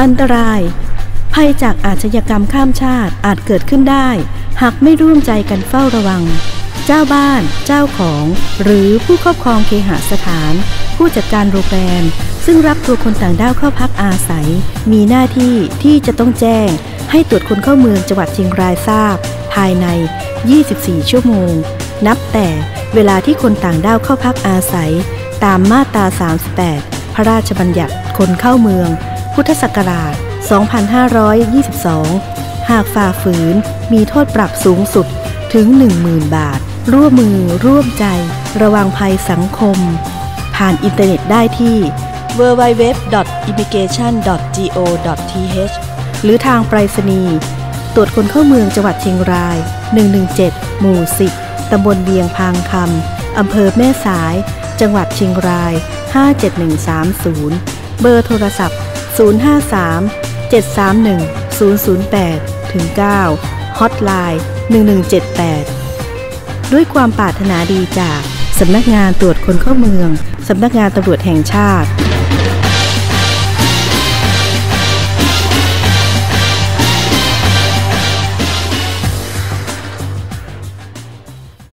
อันตราย ภัยจากอาชญากรรมข้ามชาติอาจเกิดขึ้นได้ หากไม่ร่วมใจกันเฝ้าระวัง เจ้าบ้าน เจ้าของ หรือผู้ครอบครองเคหสถาน ผู้จัดการโรงแรมซึ่งรับตัวคนต่างด้าวเข้าพักอาศัย มีหน้าที่ที่จะต้องแจ้ง ให้ตรวจคนเข้าเมืองจังหวัดเชียงรายทราบ ภายใน 24 ชั่วโมง นับแต่เวลาที่คนต่างด้าวเข้าพักอาศัย ตามมาตรา 38 พระราชบัญญัติคนเข้าเมือง พุทธศักราช 2522 หากฝ่าฝืนมีโทษปรับสูงสุดถึง 10,000 บาท ร่วมมือร่วมใจ ระวังภัยสังคม ผ่านอินเทอร์เน็ตได้ที่ www.immigration.go.th หรือทางไปรษณีย์ตรวจคนเข้าเมืองจังหวัดเชียงราย 117 หมู่ 10 ตำบลเวียงพางคำ อำเภอแม่สาย จังหวัดเชียงราย 57130 เบอร์โทรศัพท์ 053 731 008ถึง9ฮอตไลน์1178 ด้วยความปรารถนาดีจากสำนักงานตรวจคนเข้าเมือง สำนักงานตำรวจแห่งชาติ